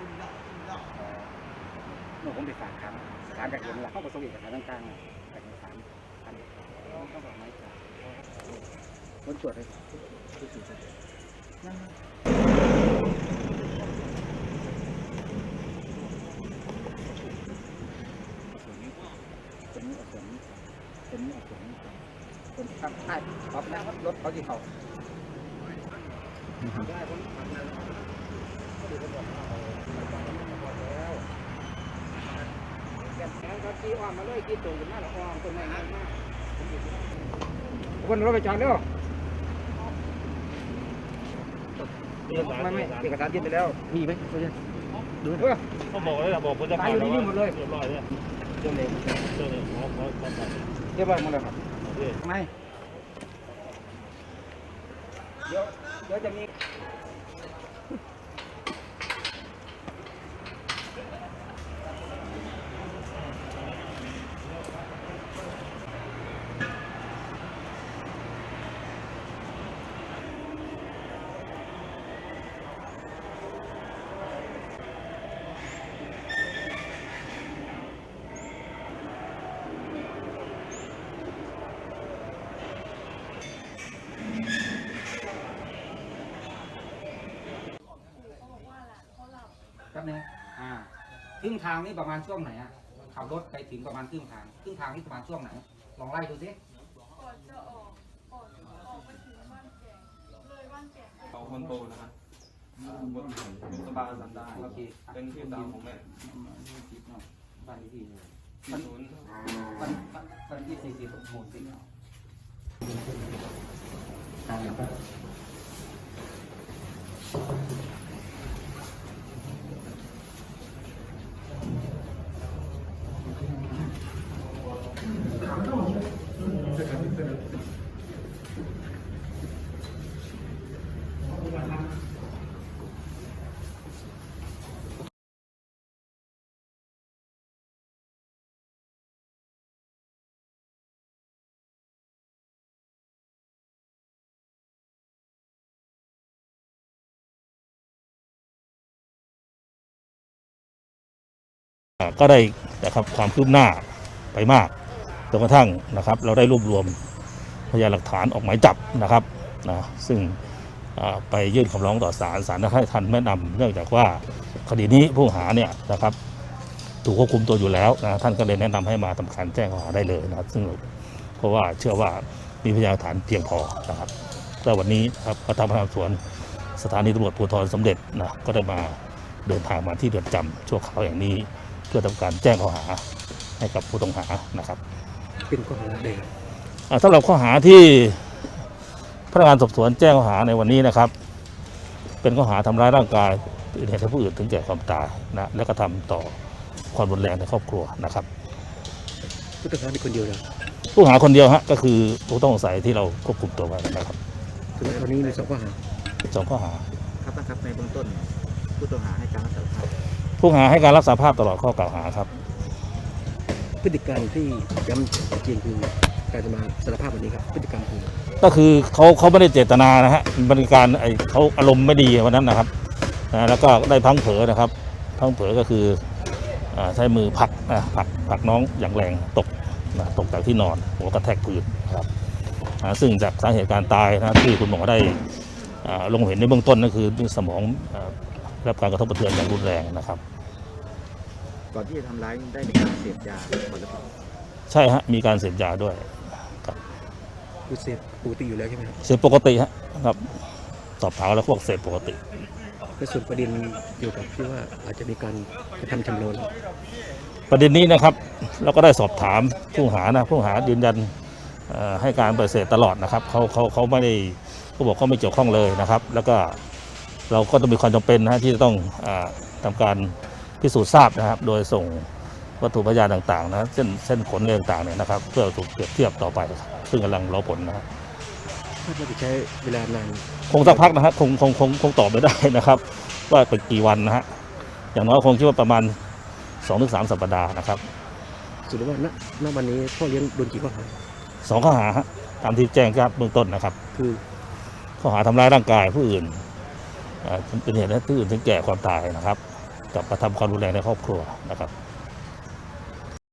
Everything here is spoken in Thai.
ชื่อมไปแล้วเมื่อผมไปฝากครั้งศาลจากเห็นแล้วเขาก็ส่งเอกสารต่างๆจากศาลอันนี้เขาบอกไม่จ่ายคนตรวจเลยนั่นเป็นนี้เป็นนี้เป็นนี้เป็นนี้เป็นนี้เป็นครับใช่ครับนะครับรถเขาที่เขาได้ผมทำแล้วก็ดูคนบอกว่าเอาไปแล้วแกนแขนครับอ้องกั นมาแล้วอ้อมต้นไม้งามมากคนรถไปจอดเร็วไม่ไม่เอกสารยื่นไปแล้ว มีไหมดูดิดูเออเขาบอกเลยนะบอกพุทธตายอยู่ในนี้หมดเลยเรียบร้อยเนี่ยเรื่องเล็กเรื่องนี้ขอขอขอตัดเรียบร้อยหมดเลยครับโอเคทำไมเดี๋ยวเดี๋ยวจะมี ครึ่งทางนี่ประมาณช่วงไหนอะขับรถไปถึงประมาณครึ่งทาง ครึ่งทางนี่ประมาณช่วงไหน ลองไล่ดูสิก่อนจะออกก่อนออกไปถึงบ้านแก่งเลยบ้านแก่งไปเอาคนโตนะครับบนสบาสันดานโอเคเป็นพี่สาวของแม่บ้านเลขที่ที่ศูนย์บ้านบ้านบ้านที่สี่สี่หมู่สี่ตามนะครับ ก็ได้นะครับความคืบหน้าไปมากจนกระทั่งนะครับ เราได้รวบรวมพยานหลักฐานออกหมายจับนะครับนะซึ่งไปยื่นคำร้องต่อศาลศาลให้ทันแนะนำเนื่องจากว่าคดีนี้ผู้หาเนี่ยนะครับ ถูกควบคุมตัวอยู่แล้วนะท่านก็เลยแนะนำให้มาทำการแจ้งข้อหาได้เลยนะครับ ซึ่งเพราะว่าเชื่อว่ามีพยานหลักฐานเพียงพอนะครับแต่วันนี้ครับพระธรรมสวนสถานีตำรวจภูธรสมเด็จนะก็ได้มาเดินทางมาที่เรือนจำชั่วคราวอย่างนี้ เพื่อทำการแจ้งข้อหาให้กับผู้ต้องหานะครับ เป็นข้อหาเด็กอ่าสำหรับข้อหาที่พนักงานสอบสวนแจ้งข้อหาในวันนี้นะครับ เป็นข้อหาทำร้ายร่างกายเป็นเหตุให้ผู้อื่นถึงแก่ความตายนะและกระทำต่อความรุนแรงในครอบครัวนะครับผู้ต้องหามีคนเดียวนะผู้หาคนเดียวฮะก็คือผู้ต้องสงสัยที่เราควบคุมตัวไว้นะครับถึงตอนนี้มีสองข้อหาสองข้อหาครับท่านครับในเบื้องต้นผู้ต้องหาให้การรับสารภาพ ผู้หาให้การรับสารภาพตลอดข้อกล่าวหาครับ พฤติการที่ย้ำจริงคือการจะมาสารภาพวันนี้ครับพฤติกรรมคือก็คือเขาเขาไม่ได้เจตนานะฮะมันเป็นการไอเขาอารมณ์ไม่ดีวันนั้นนะครับนะแล้วก็ได้พลังเผลอนะครับพลังเผลอก็คืออาใช้มือผลักนะผลักผลักน้องอย่างแรงตกนะตกจากที่นอนหัวกระแทกพื้นนะครับนะซึ่งจากสาเหตุการตายนะที่คุณหมอได้อ่าลงเห็นในเบื้องต้นก็คือสมองอ่าได้ รับการกระทบกระเทือนอย่างรุนแรงนะครับ ก่อนที่จะทำร้ายได้มีการเสพยาก่อนหรือเปล่าใช่ฮะมีการเสพยาด้วยคือเสพปกติอยู่แล้วใช่ไหมครับเสพปกติฮะครับสอบถามแล้วพวกเสพปกติและส่วนประเด็นเกี่ยวกับที่ว่าอาจจะมีการกระทำชำเราประเด็นนี้นะครับ เราก็ได้สอบถามผู้หานะผู้หายืนยันเอ่อให้การปฏิเสธตลอดนะครับเขาเขาเขาไม่ได้เขาบอกเขาไม่เกี่ยวข้องเลยนะครับ แล้วก็ เราก็ต้องมีความจำเป็นนะฮะที่จะต้องอาทำการพิสูจน์ทราบนะครับ โดยส่งวัตถุพยานต่างๆนะเส้นเส้นขนอะไรต่างๆเนี่ยนะครับ เพื่อถูกเปรียบเทียบต่อไปครับซึ่งกำลังรอผลนะครับคาดว่าจะใช้เวลานานคงสักพักนะฮะคงคงคงคงตอบไม่ได้นะครับ ว่าเป็นกี่วันนะฮะอย่างน้อยคงคิดว่าประมาณ2อถึงสสัปดาห์นะครับสรุปว่าณณวันนี้พ่อเลี้ยงโดนกี่ข้อหาสองข้อหาฮะตามที่แจ้งครับเบื้องต้นนะครับ คือข้อหาทำร้ายร่างกายผู้อื่นเอ่อ่า เป็นเหตุให้ผู้อื่นถึงแก่ความตายนะครับ กับกระทำความรุนแรงในครอบครัวนะครับ